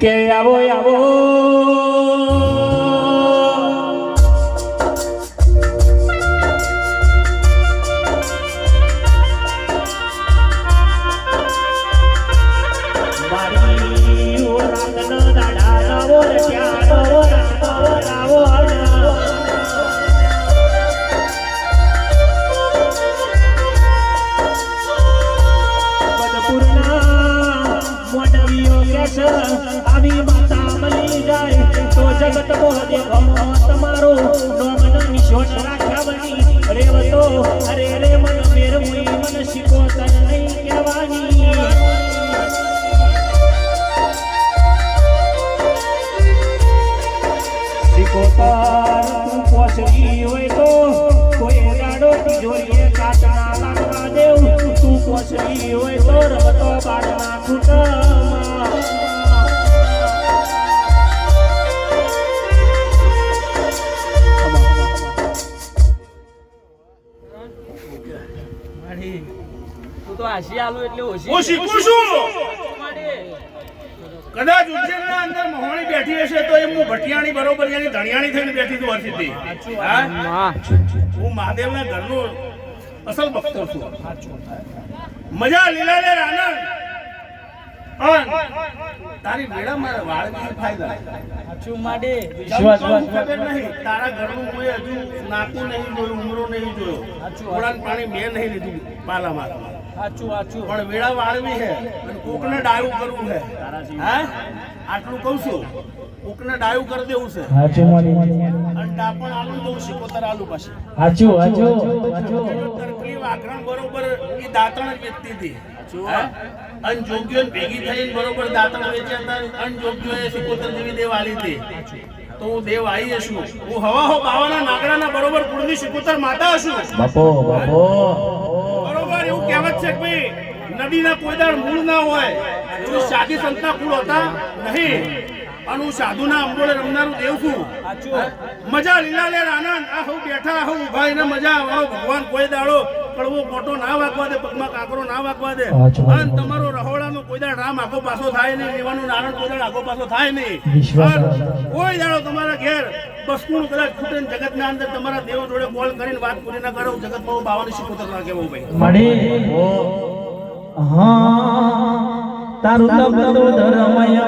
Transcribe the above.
કે આવો આવો મારી તમારો નોમન નિશોન રાખ્યા બની મન શીખો તન નહીં કહેવાની. પોસરી હોય તો દેવ, તું પોસરી હોય તો રમતો બાળના ખૂટમાં તું હાસી આલું એટલે ઓછી હું શીખું છું. કદાચ ઉજ્જૈનના અંદર મોહણી બેઠી હશે તો એમ હું ભટિયાણી બરોબર એની ધણિયાણી થઈને બેઠી તું વર્ષથી હા? હું. મહાદેવના ઘરનો અસલ ભક્તો છું. મજા લીલા લે આનંદ અન તારી વેળા મારા વાળ બી ફાયદા? સાચું માડી વિશ્વાસ ખબર નહીં. તારા ઘરનું કોઈ હજુ નાતું નહીં જોયું ઉમરો નહીં જોયો. થોડાનું પાણી મેં નહીં લીધું પાલા મારા સાચું સાચું. પણ વેળા વાળવી છે. અને કોકને ડાયું કરવું છે. હા? આટલું કહું છું. કોકને ડાયું કરી દેવું છે. અને ડાપણ આલુ દઉં સિકોતર આલુ પાસે તરકલી વાઘરણ બરોબર એ દાંતણ વેચતી હતી. અનજોગ્યો ભેગી થઈને બરોબર દાંતણ વેચ્યા હતા અનજોગ્યો એ સિકોતર જેવી દેવ આલી હતી. તો હું દેવ આવી હશું હું હવા હો બાવાના નાગડાના બરોબર કુળની સિકોતર માતા હશું બાપો કહેવત છે કે ભાઈ નદીના કોઈ દાડ મૂળ ના હોય તો સાધી સંતના કુળ હતા? નહીં. અને હું સાધુના અંબોળે રમનારું દેવ છું. મજા લીલા લેર આનંદ આ હું બેઠા હું ઊભા એને મજા આવો ભગવાન કોઈ દાડો કડવો કોટો ના વાગવા દે પગમાં કાકરો ના વાગવા દે. અને તમારો રહોડાનો કોઈ દાડ રામ આખો પાછો થાય નહીં લેવાનું નારણ કોઈ દાડ આખો પાછો થાય નહીં. કોઈ દાડો તમારા ઘેર બસકુણ કદાચ ખૂટે ને જગતના અંદર તમારા દેવ જોડે કોલ કરીને વાત પૂરી ના કરો જગતમાં બાવાની શીખોતર ના કેવો ભાઈ. તારું તપ તો ધર્મય